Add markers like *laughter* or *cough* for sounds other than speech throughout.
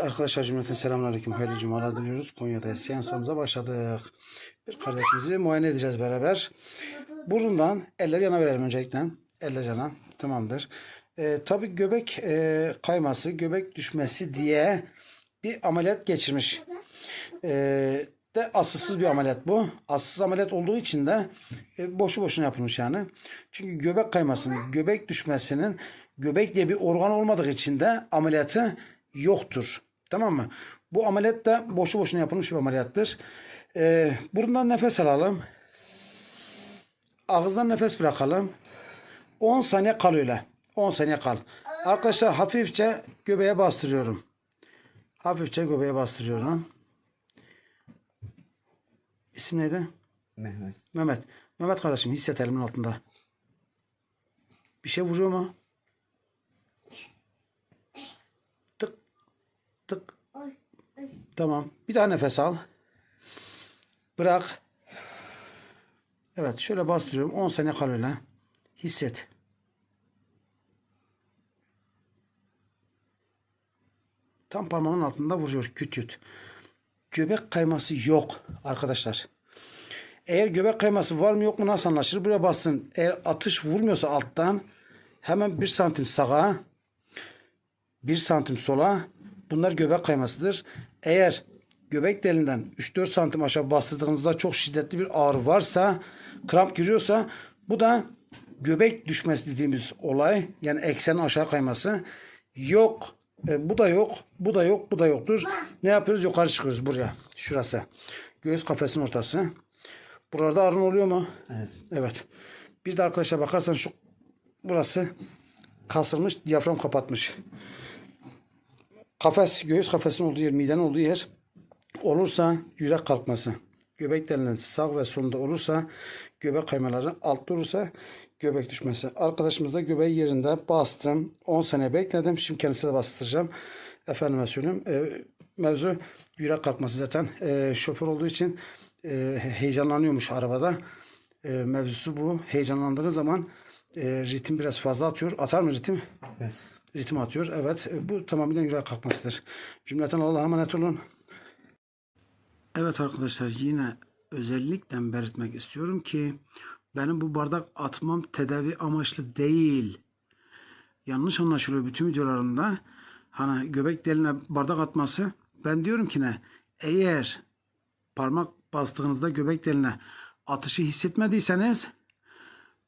Arkadaşlar cümleten selamünaleyküm. Hayırlı cumalar diliyoruz. Konya'da seansımıza başladık. Bir kardeşimizi muayene edeceğiz beraber. Burundan eller yana verelim öncelikle. Eller yana. Tamamdır. Ee, tabii göbek e, kayması, göbek düşmesi diye bir ameliyat geçirmiş. Ee, de asılsız bir ameliyat bu. Asılsız ameliyat olduğu için de e, boşu boşuna yapılmış yani. Çünkü göbek kaymasının, göbek düşmesinin göbek diye bir organ olmadığı için de ameliyatı yoktur. Tamam mı? Bu ameliyat da boşu boşuna yapılmış bir ameliyattır. Ee, burundan nefes alalım. Ağızdan nefes bırakalım. 10 saniye kal öyle. 10 saniye kal. Arkadaşlar hafifçe göbeğe bastırıyorum. Hafifçe göbeğe bastırıyorum. İsim neydi? Mehmet. Mehmet. Mehmet kardeşim hisset elimin altında. Bir şey vuruyor mu? Tık. Tık. Tamam. Bir daha nefes al. Bırak. Evet şöyle bastırıyorum. 10 saniye kal öyle. Hisset. Tam parmağımın altında vuruyor küt küt. Göbek kayması yok arkadaşlar. Eğer göbek kayması var mı yok mu nasıl anlaşılır? Buraya bastın. Eğer atış vurmuyorsa alttan hemen 1 santim sağa 1 santim sola bunlar göbek kaymasıdır. Eğer göbek deliğinden 3-4 santim aşağı bastırdığınızda çok şiddetli bir ağrı varsa kramp giriyorsa bu da göbek düşmesi dediğimiz olay yani eksenin aşağı kayması yok. E, bu da yok, bu da yok, bu da yoktur. Ne yapıyoruz? Yukarı çıkıyoruz buraya. Şurası. Göğüs kafesinin ortası. Burada ağrın oluyor mu? Evet. Evet. Bir de arkadaşlar bakarsan şu burası kasılmış, diyafram kapatmış. Kafes, göğüs kafesinin olduğu yer, midenin olduğu yer olursa yürek kalkması. Göbek denilen sağ ve solunda olursa göbek kaymaları altta olursa göbek düşmesi. Arkadaşımız da göbeği yerinde bastım. 10 sene bekledim. Şimdi kendisine bastıracağım. Efendime söyleyeyim. E, mevzu yürek kalkması zaten. E, şoför olduğu için e, heyecanlanıyormuş arabada. E, mevzusu bu. Heyecanlandığı zaman e, ritim biraz fazla atıyor. Atar mı ritim? Evet. Ritim atıyor. Evet e, bu tamamen yürek kalkmasıdır. Cümleten Allah'a emanet olun. Evet arkadaşlar yine özellikle belirtmek istiyorum ki benim bu bardak atmam tedavi amaçlı değil. Yanlış anlaşılıyor bütün videolarımda. Hani göbek deliğine bardak atması. Ben diyorum ki ne? Eğer parmak bastığınızda göbek deliğine atışı hissetmediyseniz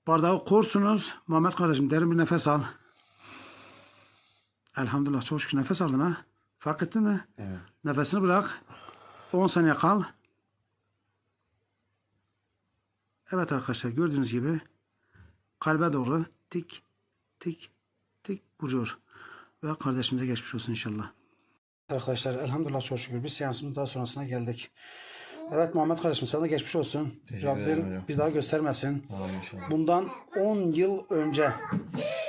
bardağı korsunuz. Muhammed kardeşim derin bir nefes al. Elhamdülillah çok şükür nefes aldın ha. Fark ettin mi? Evet. Nefesini bırak. 10 saniye kal. Evet arkadaşlar gördüğünüz gibi kalbe doğru tik tik tik vuruyor. Ve kardeşimize geçmiş olsun inşallah. Arkadaşlar elhamdülillah çok şükür bir seansımız daha sonrasına geldik. Evet Muhammed kardeşim sana da geçmiş olsun. Teşekkür ederim Rabbim hocam. bir daha göstermesin. İnşallah. Bundan 10 yıl önce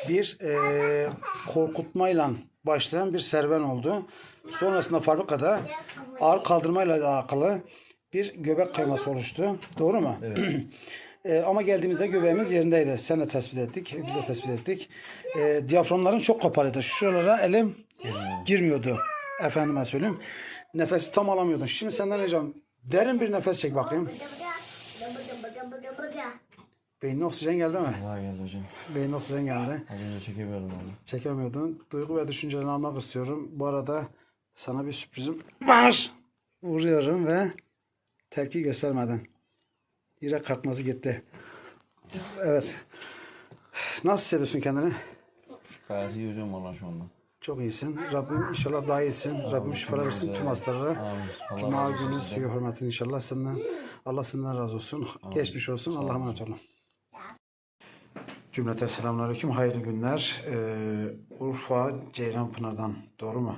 bir e, korkutmayla başlayan bir serüven oldu. Sonrasında fabrikada ağır kaldırmayla alakalı bir göbek kayması oluştu. Doğru mu? Evet. *clears throat* E, ama geldiğimizde göbeğimiz yerindeydi. Sen de tespit ettik. Biz de tespit ettik. E, diyaframların çok kapalıydı. Şuralara elim girmiyordu. Efendime söyleyeyim. Nefesi tam alamıyordun. Şimdi senden ricam derin bir nefes çek bakayım. Beynine oksijen geldi mi? Allah geldi hocam. Beynine oksijen geldi. Az önce çekemiyordum onu. Çekemiyordun. Duygu ve düşüncelerini almak istiyorum. Bu arada sana bir sürprizim var. Vuruyorum ve tepki göstermeden. Yürek kalkması gitti. Evet. Nasıl hissediyorsun kendini? Gayet iyi hocam valla şu anda. Çok iyisin. Rabbim inşallah daha iyisin. Rabbim şifa versin tüm hastalara. Cuma günü suyu hürmetine inşallah senden Allah senden razı olsun. Geçmiş olsun. Allah'a emanet olun. Cümlete selamünaleyküm. Hayırlı günler. Ee, Urfa Ceylanpınar'dan doğru mu?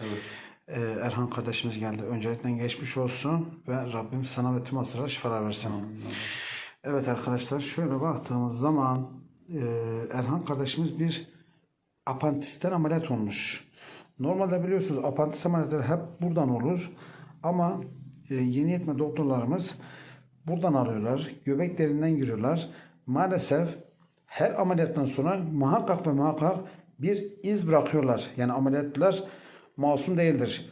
Evet. Ee, Erhan kardeşimiz geldi. Öncelikle geçmiş olsun ve Rabbim sana ve tüm hastalara şifalar versin. Evet arkadaşlar şöyle baktığımız zaman e, Erhan kardeşimiz bir apantisten ameliyat olmuş. Normalde biliyorsunuz apantis ameliyatları hep buradan olur. Ama e, yeni yetme doktorlarımız buradan arıyorlar. Göbek derinden giriyorlar. Maalesef her ameliyattan sonra muhakkak ve muhakkak bir iz bırakıyorlar. Yani ameliyatlar masum değildir.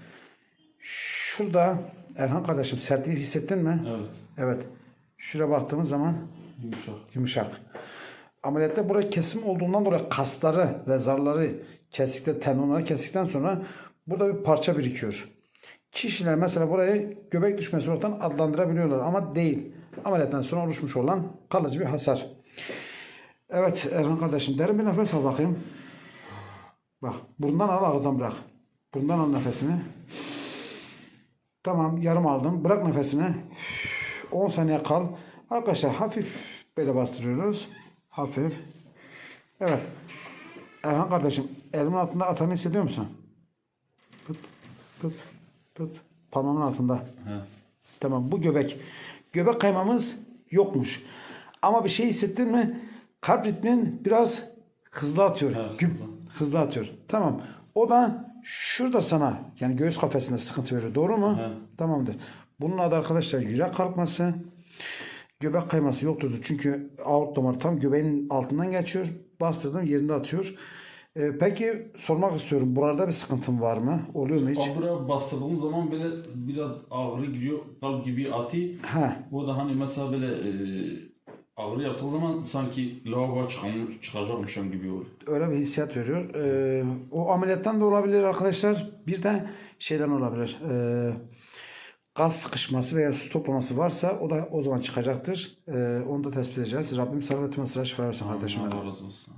Şurada Erhan kardeşim sertliği hissettin mi? Evet. Evet. Şuraya baktığımız zaman Yumuşak. yumuşak. Ameliyatta buraya kesim olduğundan dolayı kasları ve zarları kestikten, tendonları kestikten sonra burada bir parça birikiyor. Kişiler mesela burayı göbek düşmesi olarak adlandırabiliyorlar ama değil. Ameliyattan sonra oluşmuş olan kalıcı bir hasar. Evet Erhan kardeşim derin bir nefes al bakayım. Bak burundan al ağızdan bırak. Burundan al nefesini. Tamam yarım aldım. Bırak nefesini. 10 saniye kal. Arkadaşlar hafif böyle bastırıyoruz. Hafif. Evet. Erhan kardeşim elimin altında atanı hissediyor musun? Tut. Tut. Tut. Parmağımın altında. He. Tamam bu göbek. Göbek kaymamız yokmuş. Ama bir şey hissettin mi? Kalp ritmin biraz hızlı atıyor. Evet, Güm- hızlı. hızlı atıyor. Tamam. O da şurada sana yani göğüs kafesinde sıkıntı veriyor. Doğru mu? Evet. Tamamdır. Bunun adı arkadaşlar yürek kalkması. Göbek kayması yoktur. Çünkü aort damar tam göbeğin altından geçiyor. Bastırdım yerinde atıyor. Ee, peki sormak istiyorum. Burada bir sıkıntın var mı? Oluyor mu hiç? Buraya bastırdığım zaman böyle biraz ağrı giriyor. Kalp gibi atıyor. Ha. Bu da hani mesela böyle e, ağrı yaptığı zaman sanki lavabo çıkmış, çıkacakmışım gibi oluyor. öyle bir hissiyat veriyor. Ee, o ameliyattan da olabilir arkadaşlar. Bir de şeyden olabilir. Ee, gaz sıkışması veya su toplaması varsa o da o zaman çıkacaktır. Ee, onu da tespit edeceğiz. Rabbim tüm sıra şifa versin kardeşim. Allah razı olsun.